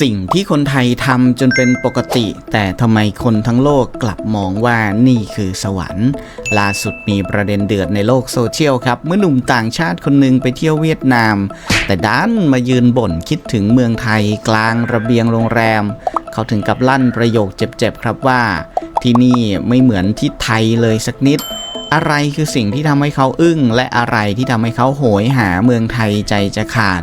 สิ่งที่คนไทยทำจนเป็นปกติ แต่ทำไมคนทั้งโลกกลับมองว่านี่คือสวรรค์ ล่าสุดมีประเด็นเดือดในโลกโซเชียลครับ เมื่อหนุ่มต่างชาติคนหนึ่งไปเที่ยวเวียดนาม แต่ด้านมายืนบ่นคิดถึงเมืองไทยกลางระเบียงโรงแรม เขาถึงกับลั่นประโยคเจ็บๆครับว่า ที่นี่ไม่เหมือนที่ไทยเลยสักนิด อะไรคือสิ่งที่ทำให้เขาอึ้ง และอะไรที่ทำให้เขาโหยหาเมืองไทยใจจะขาด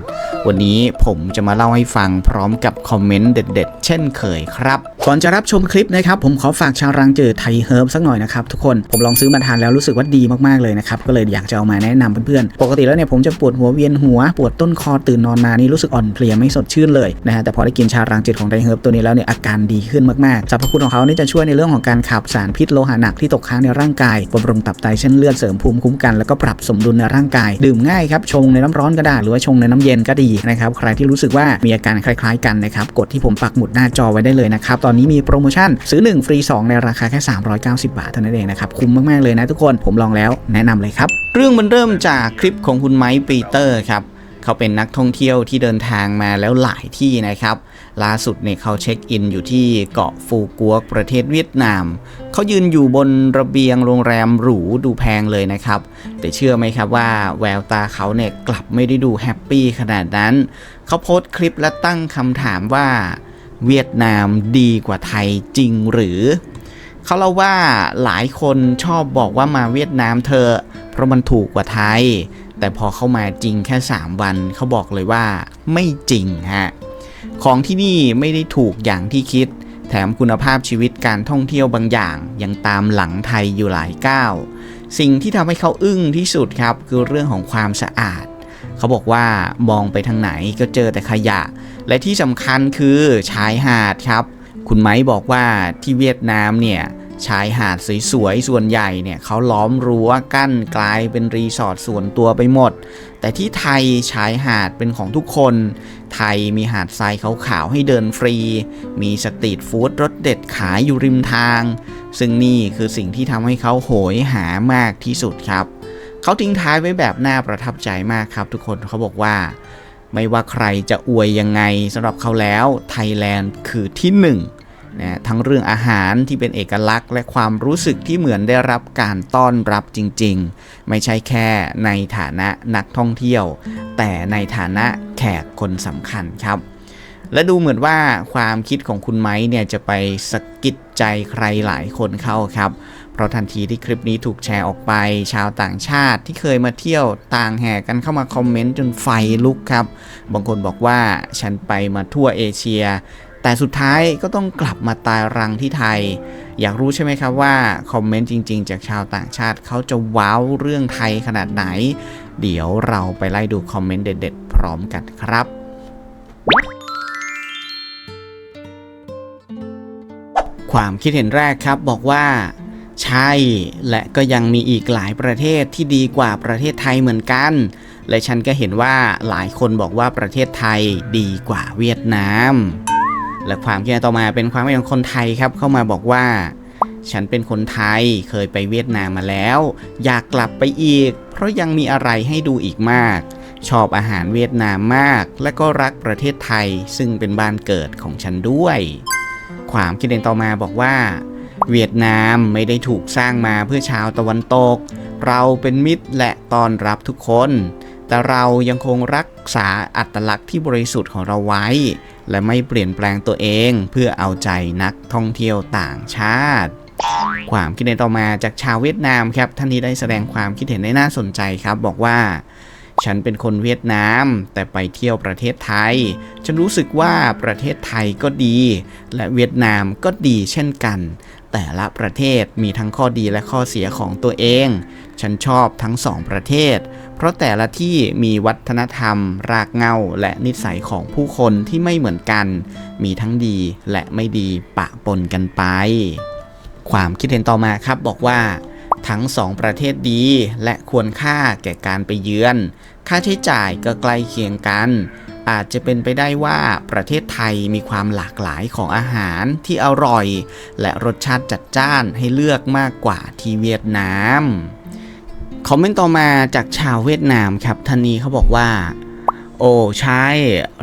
วันนี้ผมจะมาเล่าให้ฟังพร้อมกับคอมเมนต์เด็ด ๆ เช่นเคยครับ ก่อนจะรับชมคลิปนะครับผมขอฝากชาวรังเจอไทยเฮิร์บสักหน่อยนะครับทุกคนผมลองซื้อมาทานแล้วรู้สึกว่าดีมากๆเลยนะครับก็เลยอยากจะเอามาแนะนำเพื่อนๆ ปกติแล้วเนี่ยผมจะปวดหัวเวียนหัว ปวดต้นคอตื่นนอนมานี่รู้สึกอ่อนเพลียไม่สดชื่นเลยนะฮะแต่พอได้กินชารังเจตของไทยเฮิร์บตัวนี้แล้วเนี่ยอาการดีขึ้นมากๆสรรพคุณของเขานี่จะช่วยในเรื่องของการขับสารพิษโลหะหนักที่ตกค้างในร่างกายบำรุงตับไตเส้นเลือดเสริมภูมิคุ้มกันแล้วก็ปรับสมดุลในร่างกาย ดื่มง่ายครับชงในน้ำร้อนก็ได้หรือว่าชงในน้ำเย็นก็ดีนะครับใครที่รู้สึกว่ามีอาการคล้าย ๆ กันนะครับกดที่ผมปักหมุดหน้าจอไว้ได้เลยนะครับตอนนี้มีโปรโมชั่นซื้อ 1 ฟรี 2 ในราคาแค่ 390 บาทเท่านั้นเองนะครับ คุ้มมาก ๆ เลยนะทุกคนผมลองแล้วแนะนำเลยครับ เรื่องมันเริ่มจากคลิปของคุณไมค์ปีเตอร์ครับเขาเป็นนักท่องเที่ยวที่เดินทางมาแล้วหลายที่นะครับ ล่าสุดเนี่ยเขาเช็คอินอยู่ที่เกาะฟูกัวประเทศเวียดนาม เขายืนอยู่บนระเบียงโรงแรมหรูดูแพงเลยนะครับ แต่เชื่อไหมครับว่าแววตาเขาเนี่ยกลับไม่ได้ดูแฮปปี้ขนาดนั้น เขาโพสต์คลิปและตั้งคำถามว่า เวียดนามดีกว่าไทยจริงหรือ เขาเล่าว่าหลายคนชอบบอกว่ามาเวียดนามเธอ เพราะมันถูกกว่าไทย แต่พอเข้ามาจริงแค่ 3 วันเขาบอกเลยว่าไม่จริงฮะของที่นี่ไม่ได้ถูกอย่างที่คิด แถมคุณภาพชีวิตการท่องเที่ยวบางอย่าง ยังตามหลังไทยอยู่หลายก้าวสิ่งที่ทำให้เขาอึ้งที่สุดครับ คือเรื่องของความสะอาด เขาบอกว่ามองไปทางไหนก็เจอแต่ขยะ และที่สำคัญคือชายหาดครับ คุณไม้บอกว่าที่เวียดนามเนี่ยชายหาดสวยๆ ส่วนใหญ่เนี่ยเขาล้อมรั้วกั้นกลายเป็นรีสอร์ทส่วนตัวไปหมด แต่ที่ไทยชายหาดเป็นของทุกคน ไทยมีหาดทรายขาวๆให้เดินฟรี มีสตรีทฟู้ดรสเด็ดขายอยู่ริมทาง ซึ่งนี่คือสิ่งที่ทำให้เขาโหยหามากที่สุดครับ เขาทิ้งท้ายไว้แบบน่าประทับใจมากครับทุกคนเขาบอกว่า ไม่ว่าใครจะอวยยังไงสำหรับเขาแล้วไทยแลนด์คือที่หนึ่งนะทั้งเรื่องอาหารที่เป็นเอกลักษณ์ และความรู้สึกที่เหมือนได้รับการต้อนรับจริงๆ ไม่ใช่แค่ในฐานะนักท่องเที่ยว แต่ในฐานะแขกคนสำคัญครับ และดูเหมือนว่าความคิดของคุณไม้เนี่ยจะไปสะกิดใจใครหลายคนเข้าครับ เพราะทันทีที่คลิปนี้ถูกแชร์ออกไป ชาวต่างชาติที่เคยมาเที่ยวต่างแห่กันเข้ามาคอมเมนต์จนไฟลุกครับ บางคนบอกว่าฉันไปมาทั่วเอเชีย แต่สุดท้ายก็ต้องกลับมาตายรังที่ไทย อยากรู้ใช่ไหมครับว่าคอมเมนต์จริง ๆ จากชาวต่างชาติเขาจะว้าวเรื่องไทยขนาดไหน เดี๋ยวเราไปไล่ดูคอมเมนต์เด็ด ๆ พร้อมกันครับ ความคิดเห็นแรกครับบอกว่า ใช่ และก็ยังมีอีกหลายประเทศที่ดีกว่าประเทศไทยเหมือนกัน และฉันก็เห็นว่าหลายคนบอกว่าประเทศไทยดีกว่าเวียดนาม และความคิดเห็นต่อมาเป็นความคิดเห็นของคนไทยครับเข้ามาบอกว่า ฉันเป็นคนไทยเคยไปเวียดนามมาแล้ว อยากกลับไปอีก เพราะยังมีอะไรให้ดูอีกมากชอบอาหารเวียดนามมาก และก็รักประเทศไทยซึ่งเป็นบ้านเกิดของฉันด้วย ความคิดเห็นต่อมาบอกว่า เวียดนามไม่ได้ถูกสร้างมาเพื่อชาวตะวันตก เราเป็นมิตรและต้อนรับทุกคน แต่เรายังคงรักษาอัตลักษณ์ที่บริสุทธิ์ของเราไว้ และไม่เปลี่ยนแปลงตัวเองเพื่อเอาใจนักท่องเที่ยวต่างชาติความคิดเห็นต่อมาจากชาวเวียดนามครับท่านนี้ได้แสดงความคิดเห็นได้น่าสนใจครับ บอกว่า ฉันเป็นคนเวียดนาม แต่ไปเที่ยวประเทศไทย ฉันรู้สึกว่าประเทศไทยก็ดี และเวียดนามก็ดีเช่นกัน แต่ละประเทศมีทั้งข้อดีและข้อเสียของตัวเอง ฉันชอบทั้งสองประเทศ เพราะแต่ละที่มีวัฒนธรรม รากเหง้าและนิสัยของผู้คนที่ไม่เหมือนกัน มีทั้งดีและไม่ดีปะปนกันไป ความคิดเห็นต่อมาครับบอกว่า ทั้งสองประเทศดี และควรค่าแก่การไปเยือน ค่าใช้จ่ายก็ใกล้เคียงกัน อาจจะเป็นไปได้ว่าประเทศไทยมีความหลากหลายของอาหารที่อร่อย และรสชาติจัดจ้านให้เลือกมากกว่าที่เวียดนามคอมเมนต์ต่อมาจากชาวเวียดนามครับท่านนี้เขาบอกว่า โอ้ใช่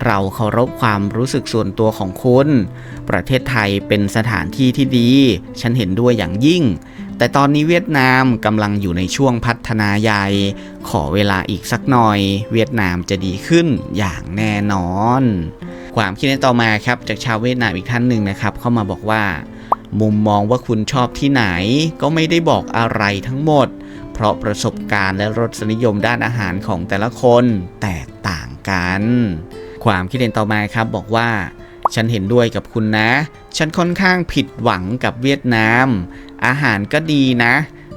เราเคารพความรู้สึกส่วนตัวของคุณ ประเทศไทยเป็นสถานที่ที่ดี ฉันเห็นด้วยอย่างยิ่ง แต่ตอนนี้เวียดนามกำลังอยู่ในช่วงพัฒนาใหญ่ ขอเวลาอีกสักหน่อย เวียดนามจะดีขึ้นอย่างแน่นอน ความคิดเห็นต่อมาครับจากชาวเวียดนามอีกท่านหนึ่งนะครับ เข้ามาบอกว่า มุมมองว่าคุณชอบที่ไหน ก็ไม่ได้บอกอะไรทั้งหมด เพราะประสบการณ์และรสนิยมด้านอาหารของแต่ละคนแตกต่างกัน ความคิดเห็นต่อมาครับบอกว่าฉันเห็นด้วยกับคุณนะ ฉันค่อนข้างผิดหวังกับเวียดนาม อาหารก็ดีนะ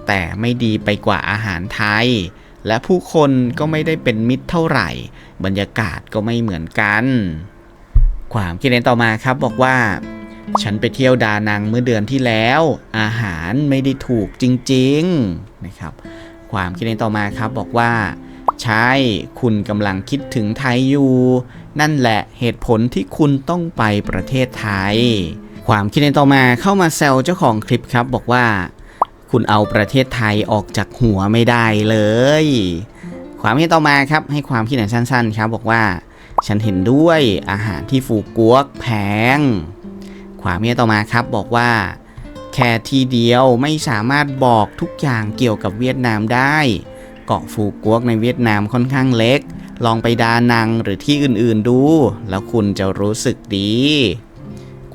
แต่ไม่ดีไปกว่าอาหารไทย และผู้คนก็ไม่ได้เป็นมิตรเท่าไหร่ บรรยากาศก็ไม่เหมือนกัน ความคิดเห็นต่อมาครับบอกว่า ฉันไปเที่ยวดานังเมื่อเดือนที่แล้ว อาหารไม่ได้ถูกจริงๆนะครับ ความคิดเห็นต่อมาครับบอกว่าใช่ คุณกำลังคิดถึงไทยอยู่ นั่นแหละเหตุผลที่คุณต้องไปประเทศไทย ความคิดเห็นต่อมาเข้ามาแซวเจ้าของคลิปครับบอกว่า คุณเอาประเทศไทยออกจากหัวไม่ได้เลย ความคิดเห็นต่อมาครับให้ความคิดเห็นสั้น ๆ ครับ บอกว่า ฉันเห็นด้วยอาหารที่ฟูกวกแพง ความเมียต่อมาครับบอกว่า แค่ทีเดียวไม่สามารถบอกทุกอย่างเกี่ยวกับเวียดนามได้ เกาะฟูกวกในเวียดนามค่อนข้างเล็ก ลองไปดานังหรือที่อื่นๆดู แล้วคุณจะรู้สึกดี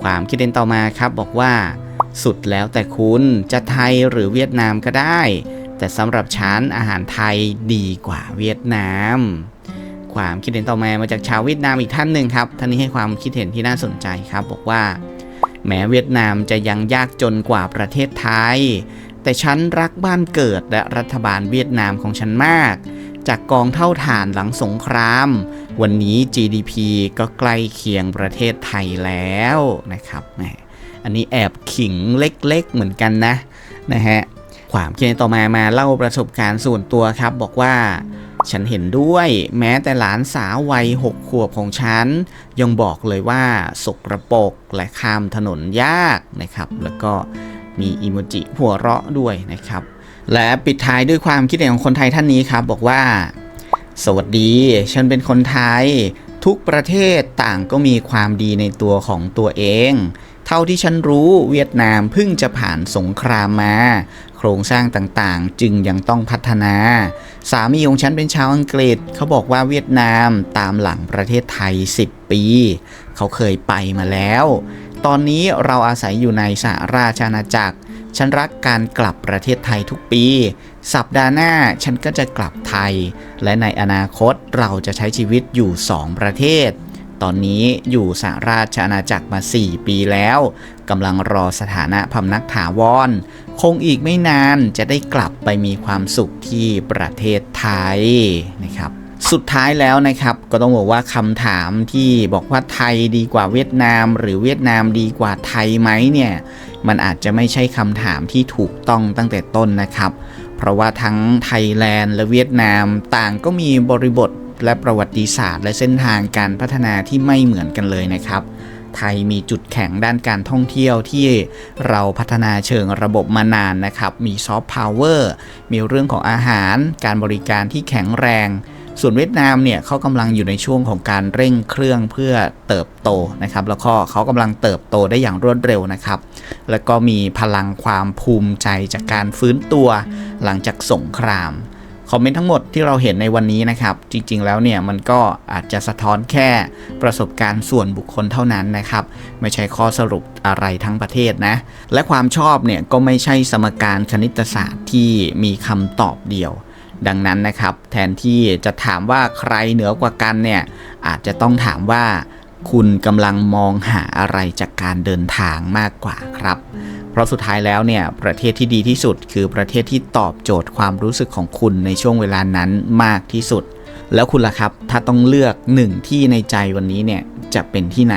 ความคิดเห็นต่อมาครับบอกว่า สุดแล้วแต่คุณจะไทยหรือเวียดนามก็ได้ แต่สำหรับฉันอาหารไทยดีกว่าเวียดนาม ความคิดเห็นต่อมามาจากชาวเวียดนามอีกท่านหนึ่งครับท่านนี้ให้ความคิดเห็นที่น่าสนใจครับ บอกว่า แม้เวียดนามจะยังยากจนกว่าประเทศไทย แต่ฉันรักบ้านเกิดและรัฐบาลเวียดนามของฉันมาก จากกองเท่าฐานหลังสงคราม วันนี้ GDP ก็ใกล้เคียงประเทศไทยแล้วนะครับอันนี้แอบขิงเล็กๆเหมือนกันนะนะฮะความคิดเห็นต่อมามาเล่าประสบการณ์ส่วนตัวครับ บอกว่า ฉันเห็นด้วยแม้แต่หลานสาววัยหกขวบของฉัน ยังบอกเลยว่าสกระปกและข้ามถนนยากนะครับ แล้วก็มีอีโมจิหัวเราะด้วยนะครับ และปิดท้ายด้วยความคิดเห็นของคนไทยท่านนี้ครับ บอกว่า สวัสดี ฉันเป็นคนไทย ทุกประเทศต่างก็มีความดีในตัวของตัวเอง เท่าที่ฉันรู้เวียดนามเพิ่งจะผ่านสงครามมา โครงสร้างต่างๆ จึงยังต้องพัฒนา สามีของฉันเป็นชาวอังกฤษ เขาบอกว่าเวียดนามตามหลังประเทศไทย 10 ปี เขาเคยไปมาแล้ว ตอนนี้เราอาศัยอยู่ในสหราชอาณาจักร ฉันรักการกลับประเทศไทยทุกปี สัปดาห์หน้าฉันก็จะกลับไทย และในอนาคตเราจะใช้ชีวิตอยู่ 2 ประเทศ ตอนนี้อยู่สหราชอาณาจักรมา 4 ปีแล้วกำลังรอสถานะพำนักถาวร คงอีกไม่นานจะได้กลับไปมีความสุขที่ประเทศไทยนะครับสุดท้ายแล้วนะครับก็ต้องบอกว่าคำถามที่บอกว่าไทยดีกว่าเวียดนาม หรือเวียดนามดีกว่าไทยไหมเนี่ย มันอาจจะไม่ใช่คำถามที่ถูกต้องตั้งแต่ต้นนะครับ เพราะว่าทั้งไทยแลนด์และเวียดนามต่างก็มีบริบทและประวัติศาสตร์ และเส้นทางการพัฒนาที่ไม่เหมือนกันเลยนะครับ ไทยมีจุดแข็งด้านการท่องเที่ยวที่เราพัฒนาเชิงระบบมานานนะครับ มีซอฟต์พาวเวอร์ มีเรื่องของอาหาร การบริการที่แข็งแรง ส่วนเวียดนามเนี่ยเขากำลังอยู่ในช่วงของการเร่งเครื่องเพื่อเติบโตนะครับ แล้วก็เขากำลังเติบโตได้อย่างรวดเร็วนะครับ แล้วก็มีพลังความภูมิใจจากการฟื้นตัวหลังจากสงครามคอมเมนต์ทั้งหมดที่เราเห็นในวันนี้นะครับ จริง ๆ แล้วเนี่ยมันก็อาจจะสะท้อนแค่ประสบการณ์ส่วนบุคคลเท่านั้นนะครับ ไม่ใช่ข้อสรุปอะไรทั้งประเทศนะ และความชอบเนี่ยก็ไม่ใช่สมการคณิตศาสตร์ที่มีคำตอบเดียว ดังนั้นนะครับ แทนที่จะถามว่าใครเหนือกว่ากันเนี่ยอาจจะต้องถามว่า คุณกำลังมองหาอะไรจากการเดินทางมากกว่าครับ เพราะสุดท้ายแล้วเนี่ยประเทศที่ดีที่สุด คือประเทศที่ตอบโจทย์ความรู้สึกของคุณในช่วงเวลานั้นมากที่สุด แล้วคุณล่ะครับ ถ้าต้องเลือกหนึ่งที่ในใจวันนี้เนี่ยจะเป็นที่ไหน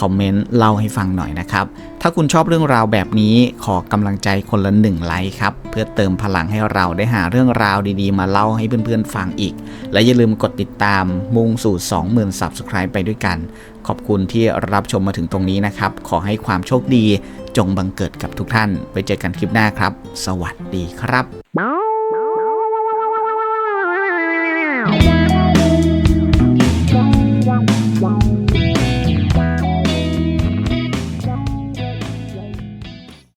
คอมเมนต์เล่าให้ฟังหน่อยนะครับ ถ้าคุณชอบเรื่องราวแบบนี้ขอกำลังใจคนละหนึ่งไลค์ครับ เพื่อเติมพลังให้เราได้หาเรื่องราวดีๆ มาเล่าให้เพื่อนๆฟังอีก และอย่าลืมกดติดตามมุ่งสู่ 20,000 Subscribe ไปด้วยกัน ขอบคุณที่รับชมมาถึงตรงนี้นะครับ ขอให้ความโชคดีจงบังเกิดกับทุกท่าน ไปเจอกันคลิปหน้าครับ สวัสดีครับ